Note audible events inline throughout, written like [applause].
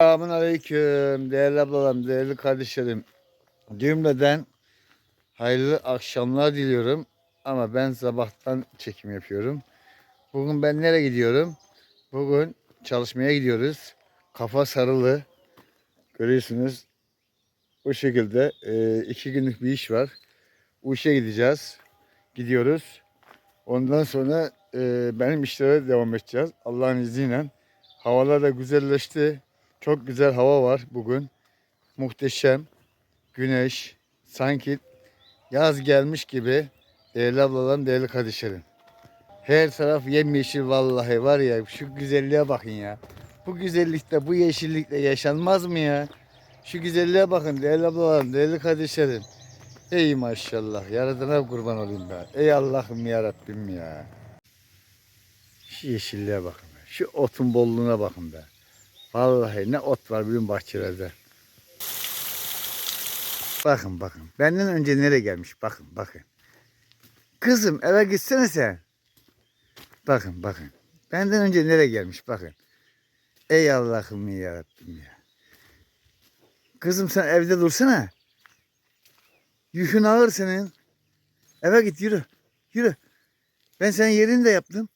Selamun Aleyküm değerli ablalarım, değerli kardeşlerim. Cümleden hayırlı akşamlar diliyorum. Ama ben sabahtan çekim yapıyorum. Bugün ben nereye gidiyorum? Bugün çalışmaya gidiyoruz. Kafa sarılı. Görüyorsunuz. Bu şekilde e, iki günlük bir iş var. Bu işe gideceğiz. Gidiyoruz. Ondan sonra e, benim işlere devam edeceğiz. Allah'ın izniyle. Havalar da güzelleşti. Çok güzel hava var bugün. Muhteşem. Güneş. Sanki yaz gelmiş gibi. Değerli ablalarım, değerli kardeşlerim. Her taraf yemyeşil vallahi var ya. Şu güzelliğe bakın ya. Bu güzellikte, bu yeşillikte yaşanmaz mı ya? Şu güzelliğe bakın değerli ablalarım, değerli kardeşlerim. Ey maşallah. Yaradana kurban olayım ben. Ey Allah'ım ya Rabbim ya. Şu yeşilliğe bakın. Şu otun bolluğuna bakın be. Vallahi ne ot var bizim bahçelerde. Bakın bakın. Benden önce nereye gelmiş? Bakın bakın. Kızım eve gitsene sen. Bakın bakın. Benden önce nereye gelmiş? Bakın. Ey Allah'ım ya ya. Kızım sen evde dursana. Yükün ağır senin. Eve git yürü. Yürü. Ben senin yerini de yaptım.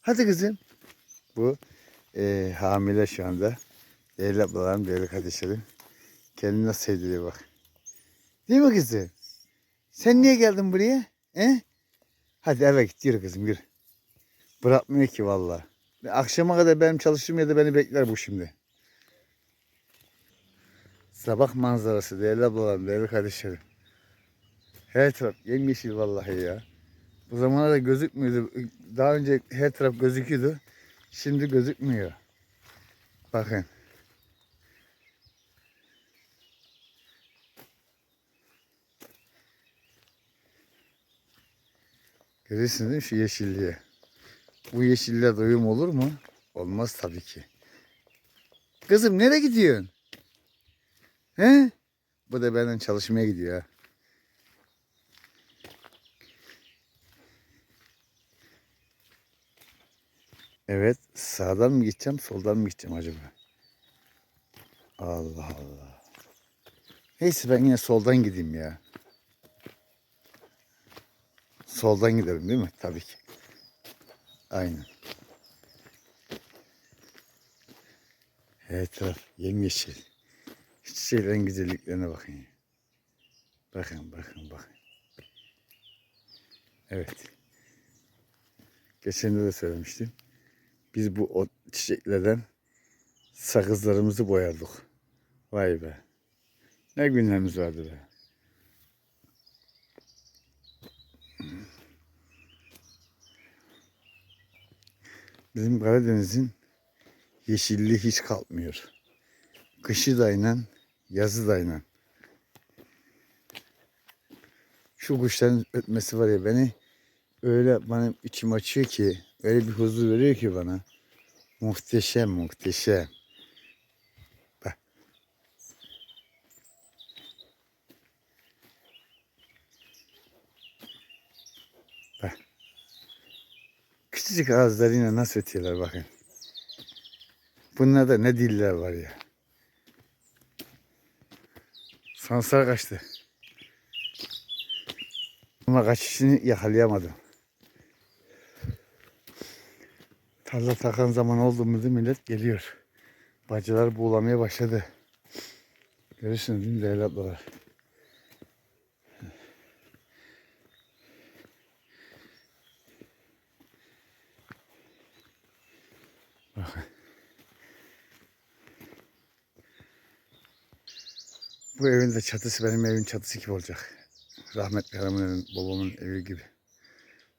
Hadi kızım. Bu e, hamile şu anda. Değerli ablalarım, değerli kardeşlerim. Kendini nasıl sevdiriyor bak. Değil mi kızım? Sen niye geldin buraya? He? Hadi eve git yürü kızım yürü. Bırakmıyor ki vallahi. Akşama kadar benim çalıştığım yerde beni bekler bu şimdi. Sabah manzarası değerli ablalarım, değerli kardeşlerim. Her taraf yemyeşil vallahi ya. Bu zamana da gözükmüyordu. Daha önce her taraf gözüküyordu. Şimdi gözükmüyor. Bakın. Görüyorsunuz değil mi şu yeşilliğe? Bu yeşilliğe doyum olur mu? Olmaz tabii ki. Kızım nereye gidiyorsun? He? Bu da benden çalışmaya gidiyor ha. Evet, sağdan mı gideceğim, soldan mı gideceğim acaba? Allah Allah. Neyse ben yine soldan gideyim ya. Soldan gidelim değil mi? Tabii ki. Aynen. Her taraf yemyeşil. Çiçeklerin güzelliklerine bakın. ya. Bakın, bakın, bakın. Evet. Geçen de söylemiştim. Biz bu o çiçeklerden sakızlarımızı boyardık. Vay be. Ne günlerimiz vardı be. Bizim Karadeniz'in yeşilliği hiç kalkmıyor. Kışı da inan, yazı da inan. Şu kuşların ötmesi var ya beni öyle benim içim açıyor ki, öyle bir huzur veriyor ki bana. Muhteşem, muhteşem. Bak. Bak. Küçücük ağızlarıyla nasıl ötüyorlar bakın. Bunlarda ne diller var ya. Sansar kaçtı. Ama kaçışını yakalayamadım. Tarla takan zaman oldu mu millet geliyor. Bacılar buğulamaya başladı. Görürsünüz değil mi değerli ablalar? Bakın. Bu evin de çatısı benim evin çatısı gibi olacak. Rahmetli hanımın babamın evi gibi.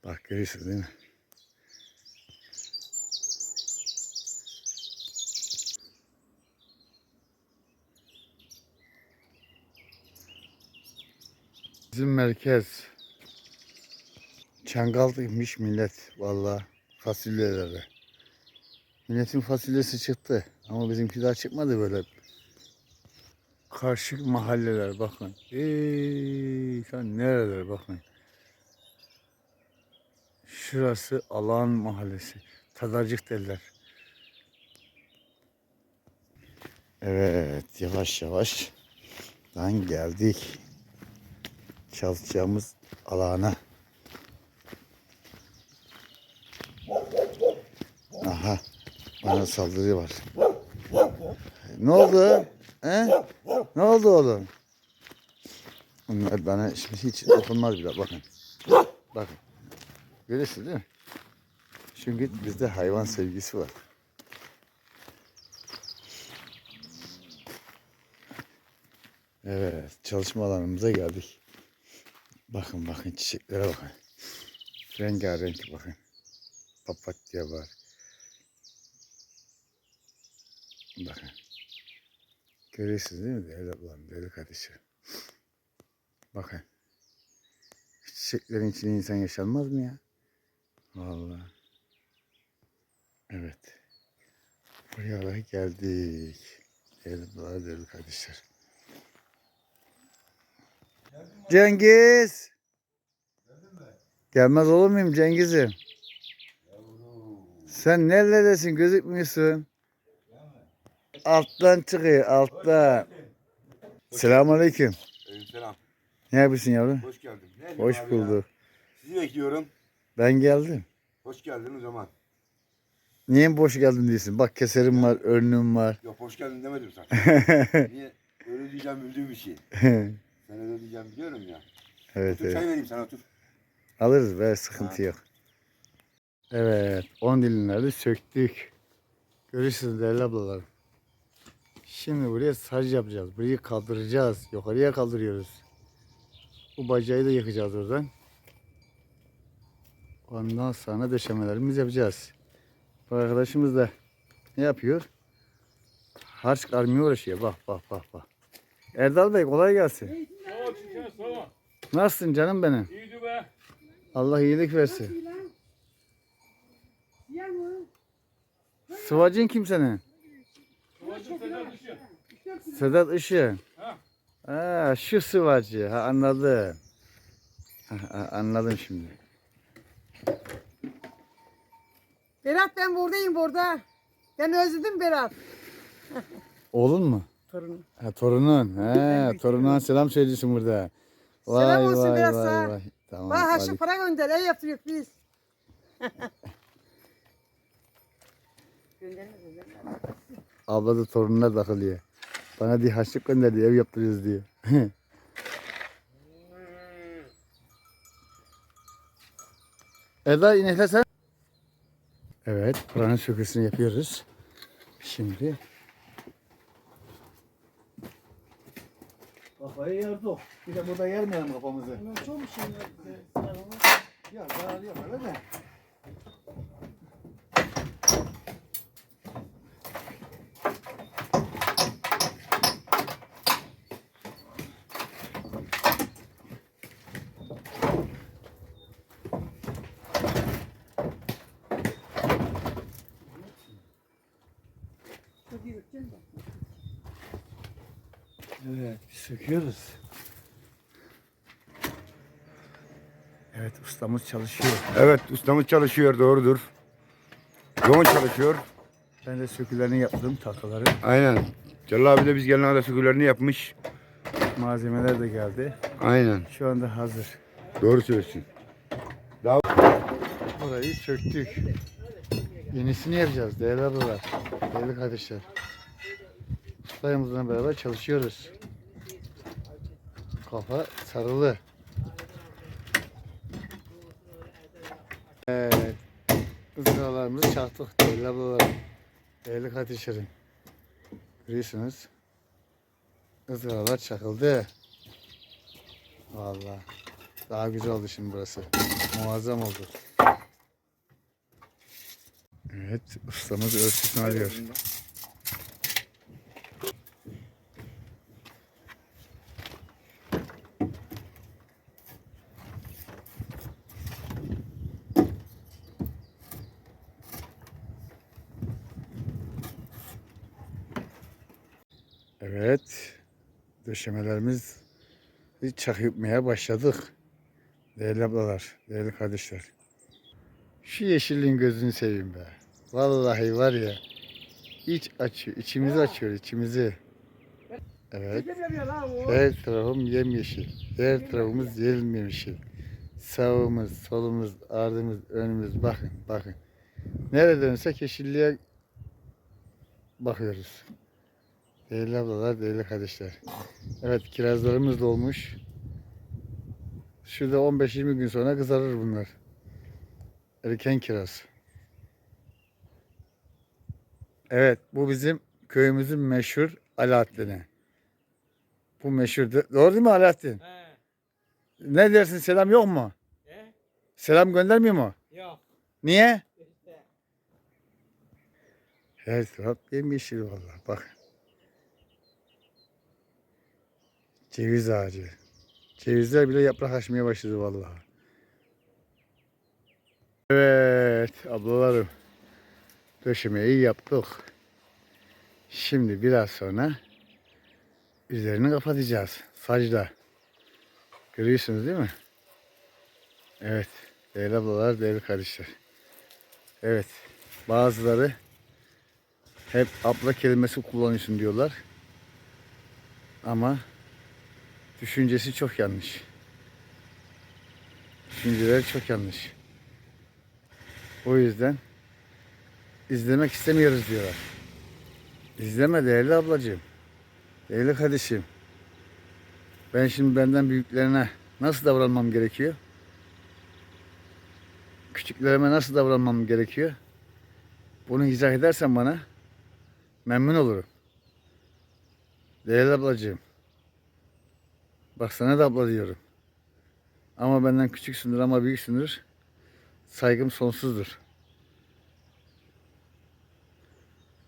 Bak görüyorsunuz değil mi? Bizim merkez Çangal'daymış millet valla fasulyelerde. Milletin fasulyesi çıktı ama bizimki daha çıkmadı böyle. Karşı mahalleler bakın. Ey sen nereler bakın. Şurası Alan Mahallesi. Tadarcık derler. Evet yavaş yavaş dan geldik. Çalışacağımız alana. Aha bana saldırı var. Ne oldu? He? Ne oldu oğlum? Bunlar bana şimdi hiç dokunmaz bile bakın. Bakın. Görüyorsunuz değil mi? Çünkü bizde hayvan sevgisi var. Evet, çalışma alanımıza geldik. Bakın bakın çiçeklere bakın. Rengarenk bakın. Papatya var. Bakın. Görüyorsunuz değil mi değerli ablam, değerli kardeşim? Bakın. Çiçeklerin içinde insan yaşanmaz mı ya? Vallahi. Evet. Buraya geldik. Değerli ablalar, değerli kardeşler. Cengiz. Gelmez olur muyum Cengiz'im? Sen neredesin gözükmüyorsun? Alttan çıkıyor alttan. Selamünaleyküm. Selam. Ne yapıyorsun yavrum? Hoş geldin. Ne Hoş abi ya? bulduk. Sizi bekliyorum. Ben geldim. Hoş geldin o zaman. Niye boş geldin diyorsun? Bak keserim var, önlüğüm var. Yok hoş geldin demedim sana. [laughs] Niye? Öyle diyeceğim bildiğim bir şey. [laughs] Sen öyle diyeceğim biliyorum ya. evet Otur evet. çay vereyim sana otur. Alırız be sıkıntı yok. Evet 10 dilimleri söktük. Görürsünüz değerli ablalarım. Şimdi buraya saç yapacağız. Burayı kaldıracağız. Yukarıya kaldırıyoruz. Bu bacağı da yıkacağız oradan. Ondan sonra döşemelerimizi yapacağız. Bu arkadaşımız da ne yapıyor? Harç karmaya uğraşıyor. Bak bak bak bak. Erdal Bey kolay gelsin. Nasılsın canım benim? İyiydi be. Allah iyilik versin. Sıvacın kim senin? Babacım Sedat dışı. Sedat Işık. Ha. Ha, şu sıvacı. Ha, anladım. Ha, ha, anladım şimdi. Berat ben buradayım burada. Ben özledim Berat. Oğlun mu? Torunum. Ha, torunun. Ha, [laughs] torununa selam söylüyorsun burada. Vay Selam olsun vay biraz vay vay. Tamam. Bak ha şu hadi. para gönder. Ev yaptırıyor biz. [laughs] Abla da torununa takılıyor. Bana diye haçlık gönderdi ev yaptırıyoruz diyor. [laughs] Eda inekle sen. Evet, buranın söküsünü yapıyoruz. Şimdi. Kafayı yardık. Bir de burada yermeyelim kafamızı. Çok mu şey Ya zarar yok öyle de. Evet, söküyoruz. Evet, ustamız çalışıyor. Evet ustamız çalışıyor doğrudur. Yoğun çalışıyor. Ben de sökülerini yaptım, tahtaları. Aynen. Celal abi de biz gelene kadar figürlerini yapmış. Malzemeler de geldi. Aynen. Şu anda hazır. Doğru söylüyorsun. Burayı söktük. Yenisini yapacağız değerli ablalar, değerli kardeşler. Ustayımızla beraber çalışıyoruz. Kafa sarılı. Evet. ızgaralarımızı çaktık değerli ablalar, değerli kardeşlerim. Görüyorsunuz. ızgaralar çakıldı. Vallahi. Daha güzel oldu şimdi burası. Muazzam oldu. Evet, ustamız ölçüsünü alıyor. Evet, döşemelerimiz çak yapmaya başladık. Değerli ablalar, değerli kardeşler. Şu yeşilliğin gözünü seveyim be. Vallahi var ya. iç açıyor. içimizi açıyor içimizi. Evet. Her tarafım yemyeşil. Her tarafımız yemyeşil. Sağımız, solumuz, ardımız, önümüz bakın bakın. Nereye dönsek yeşilliğe bakıyoruz. Değerli ablalar, değerli kardeşler. Evet kirazlarımız da olmuş. Şurada 15-20 gün sonra kızarır bunlar. Erken kiraz. Evet bu bizim köyümüzün meşhur Alaaddin'i. Bu meşhur. Doğru değil mi Alaaddin? He. Ne dersin selam yok mu? He? Selam göndermiyor mu? Yok. Niye? İşte. Her taraf yemyeşil vallahi bak. Ceviz ağacı. Cevizler bile yaprak açmaya başladı vallahi. Evet ablalarım. Döşemeyi yaptık. Şimdi biraz sonra üzerini kapatacağız. Sacda. Görüyorsunuz değil mi? Evet. Değerli ablalar, değerli kardeşler. Evet. Bazıları hep abla kelimesi kullanıyorsun diyorlar. Ama düşüncesi çok yanlış. Düşünceleri çok yanlış. O yüzden izlemek istemiyoruz diyorlar. İzleme değerli ablacığım. Değerli kardeşim. Ben şimdi benden büyüklerine nasıl davranmam gerekiyor? Küçüklerime nasıl davranmam gerekiyor? Bunu izah edersen bana memnun olurum. Değerli ablacığım. Bak sana da abla diyorum. Ama benden küçüksündür ama büyüksündür. Saygım sonsuzdur.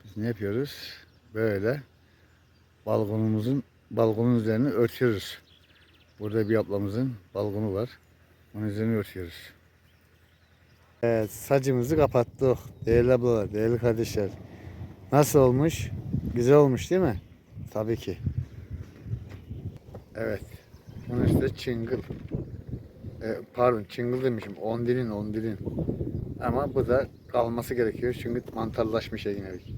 Biz ne yapıyoruz? Böyle balkonumuzun balkonun üzerine örtüyoruz. Burada bir ablamızın balkonu var. Onun üzerine örtüyoruz. Evet, sacımızı kapattık. Değerli ablalar, değerli kardeşler. Nasıl olmuş? Güzel olmuş değil mi? Tabii ki. Evet. Bunun üstü çıngıl. Ee, pardon çıngıl demişim. Ondilin ondilin. Ama bu da kalması gerekiyor. Çünkü mantarlaşmış eginelik.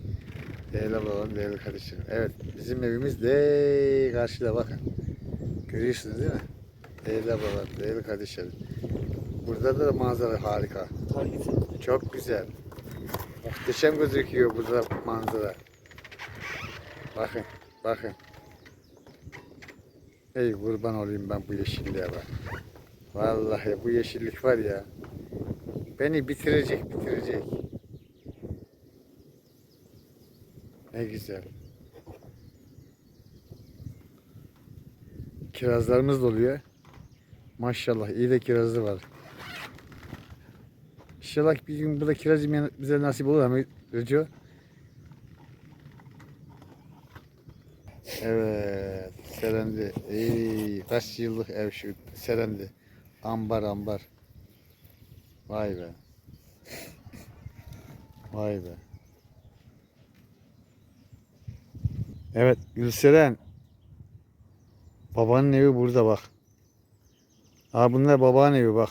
Değerli ablalar, değerli kardeşlerim. Evet bizim evimiz de karşıda bakın. Görüyorsunuz değil mi? Değerli ablalar, değerli kardeşlerim. Burada da manzara harika. Çok güzel. Muhteşem gözüküyor burada manzara. Bakın, bakın. Ey kurban olayım ben bu yeşilliğe bak. Vallahi bu yeşillik var ya. Beni bitirecek, bitirecek. Ne güzel. Kirazlarımız doluyor. Maşallah iyi de kirazı var. İnşallah bir gün burada kiraz yemeyen bize nasip olur ama Reco. Evet, serendi. Ey, kaç yıllık ev şu serendi. Ambar ambar. Vay be. Vay be. Evet, Gülseren. Babanın evi burada bak. Aa bunlar babanın evi bak.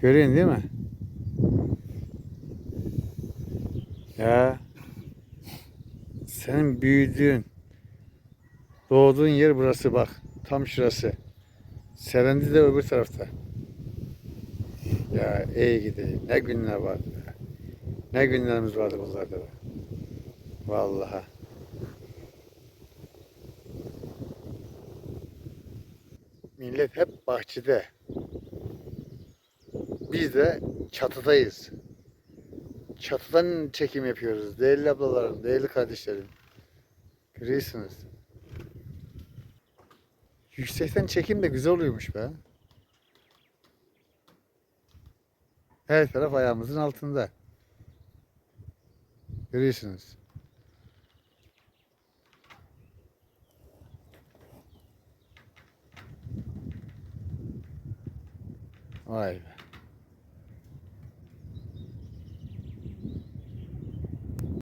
Görüyorsun değil mi? Ya senin büyüdüğün, doğduğun yer burası bak. Tam şurası. Serendi de öbür tarafta. Ya iyi gideyim. Ne günler vardı. be. Ne günlerimiz vardı bunlarda. be. Vallahi. Millet hep bahçede. Biz de çatıdayız. Çatıdan çekim yapıyoruz. Değerli ablalarım, değerli kardeşlerim. Görüyorsunuz. Yüksekten çekim de güzel oluyormuş be. Her taraf ayağımızın altında. Görüyorsunuz. Vay be.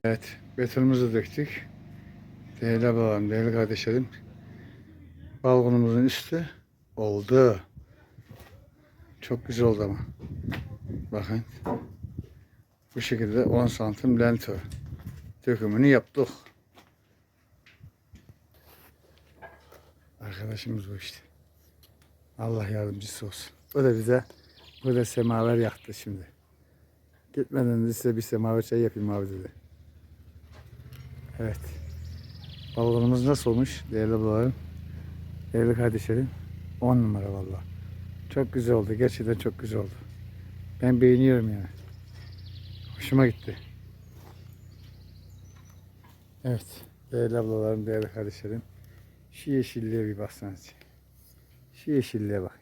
Evet, betonumuzu döktük. Değerli ablalarım, değerli kardeşlerim. Balkonumuzun üstü oldu. Çok güzel oldu ama. Bakın. Bu şekilde 10 santim lento. dökümünü yaptık. Arkadaşımız bu işte. Allah yardımcısı olsun. O da bize burada semaver yaktı şimdi. Gitmeden de size bir semaver çay yapayım abi dedi. Evet. Balığımız nasıl olmuş değerli ablalarım? Değerli kardeşlerim. 10 numara valla. Çok güzel oldu. Gerçekten çok güzel oldu. Ben beğeniyorum yani. Hoşuma gitti. Evet. Değerli ablalarım, değerli kardeşlerim. Şu yeşilliğe bir baksanız. Şu yeşilliğe bak.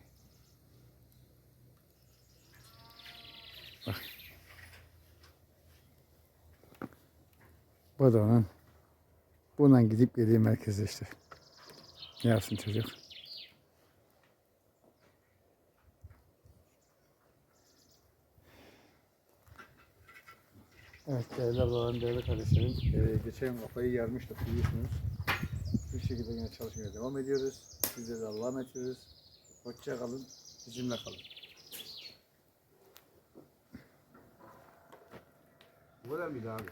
Bak. Bu da onun. Bundan gidip geldiği merkezde işte. Yapsın çocuk? Evet değerli ablalarım, değerli kardeşlerim. Ee, geçen kafayı yarmıştık biliyorsunuz. Bu şekilde yine çalışmaya devam ediyoruz. Size de Allah'a emanet ediyoruz. Hoşça kalın, bizimle kalın. Kadar mıydı abi?